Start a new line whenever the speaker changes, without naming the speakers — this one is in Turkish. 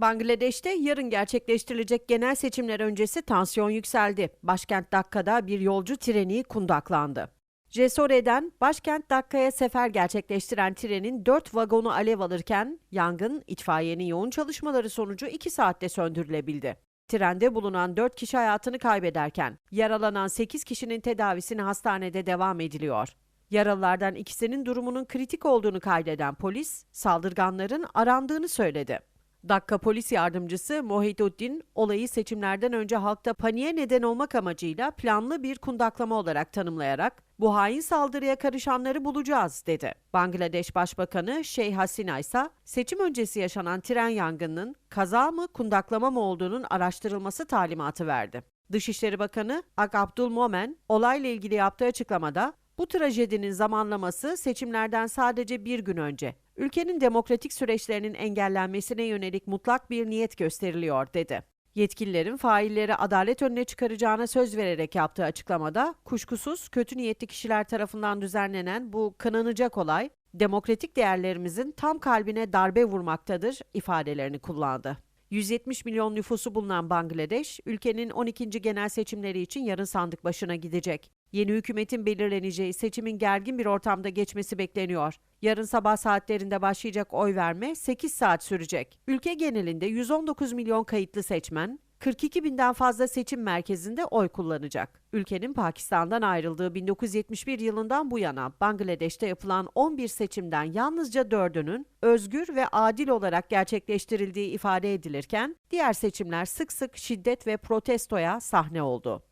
Bangladeş'te yarın gerçekleştirilecek genel seçimler öncesi tansiyon yükseldi. Başkent Dakka'da bir yolcu treni kundaklandı. Cesore'den başkent Dakka'ya sefer gerçekleştiren trenin 4 vagonu alev alırken yangın itfaiyenin yoğun çalışmaları sonucu 2 saatte söndürülebildi. Trende bulunan 4 kişi hayatını kaybederken yaralanan 8 kişinin tedavisine hastanede devam ediliyor. Yaralılardan ikisinin durumunun kritik olduğunu kaydeden polis, saldırganların arandığını söyledi. Dakka polis yardımcısı Mohiduddin, olayı seçimlerden önce halkta paniğe neden olmak amacıyla planlı bir kundaklama olarak tanımlayarak, bu hain saldırıya karışanları bulacağız dedi. Bangladeş Başbakanı Şeyh Hasina ise seçim öncesi yaşanan tren yangınının kaza mı kundaklama mı olduğunun araştırılması talimatı verdi. Dışişleri Bakanı Ak Abdul Momen olayla ilgili yaptığı açıklamada bu trajedinin zamanlaması seçimlerden sadece bir gün önce ülkenin demokratik süreçlerinin engellenmesine yönelik mutlak bir niyet gösteriliyor dedi. Yetkililerin failleri adalet önüne çıkaracağına söz vererek yaptığı açıklamada kuşkusuz kötü niyetli kişiler tarafından düzenlenen bu kınanacak olay demokratik değerlerimizin tam kalbine darbe vurmaktadır ifadelerini kullandı. 170 milyon nüfusu bulunan Bangladeş, ülkenin 12. genel seçimleri için yarın sandık başına gidecek. Yeni hükümetin belirleneceği seçimin gergin bir ortamda geçmesi bekleniyor. Yarın sabah saatlerinde başlayacak oy verme 8 saat sürecek. Ülke genelinde 119 milyon kayıtlı seçmen, 42 binden fazla seçim merkezinde oy kullanacak. Ülkenin Pakistan'dan ayrıldığı 1971 yılından bu yana Bangladeş'te yapılan 11 seçimden yalnızca 4'ünün özgür ve adil olarak gerçekleştirildiği ifade edilirken diğer seçimler sık sık şiddet ve protestoya sahne oldu.